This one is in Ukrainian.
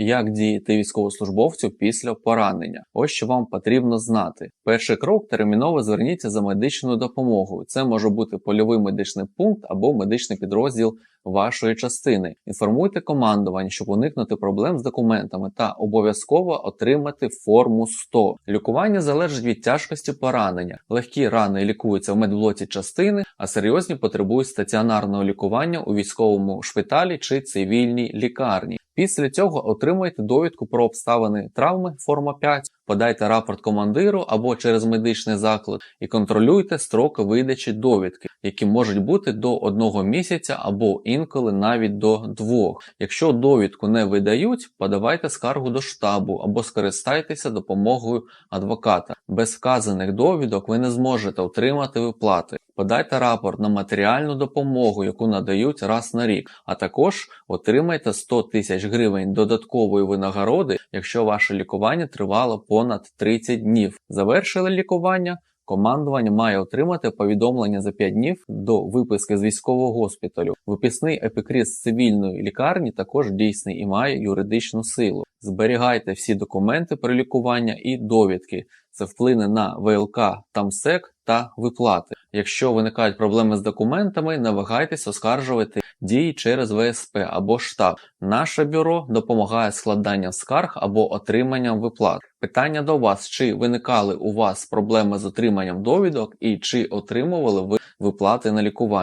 Як діяти військовослужбовцю після поранення? Ось що вам потрібно знати. Перший крок терміново зверніться за медичною допомогою. Це може бути польовий медичний пункт або медичний підрозділ вашої частини. Інформуйте командування, щоб уникнути проблем з документами, та обов'язково отримати форму 100. Лікування залежить від тяжкості поранення. Легкі рани лікуються в медблоці частини, а серйозні потребують стаціонарного лікування у військовому шпиталі чи цивільній лікарні. Після цього отримайте довідку про обставини травми форма 5, подайте рапорт командиру або через медичний заклад і контролюйте строки видачі довідки, які можуть бути до одного місяця або інколи навіть до двох. Якщо довідку не видають, подавайте скаргу до штабу або скористайтеся допомогою адвоката. Без вказаних довідок ви не зможете отримати виплати. Подайте рапорт на матеріальну допомогу, яку надають раз на рік, а також отримайте 100 тисяч гривень додаткової винагороди, якщо ваше лікування тривало понад 30 днів. Завершили лікування. Командування має отримати повідомлення за 5 днів до виписки з військового госпіталю. Виписний епікриз з цивільної лікарні також дійсний і має юридичну силу. Зберігайте всі документи про лікування і довідки. Це вплине на ВЛК, ТАМСЕК та виплати. Якщо виникають проблеми з документами, не вагайтесь оскаржувати дії через ВСП або штаб. Наше бюро допомагає складанням скарг або отриманням виплат. Питання до вас: чи виникали у вас проблеми з отриманням довідок і чи отримували ви виплати на лікування?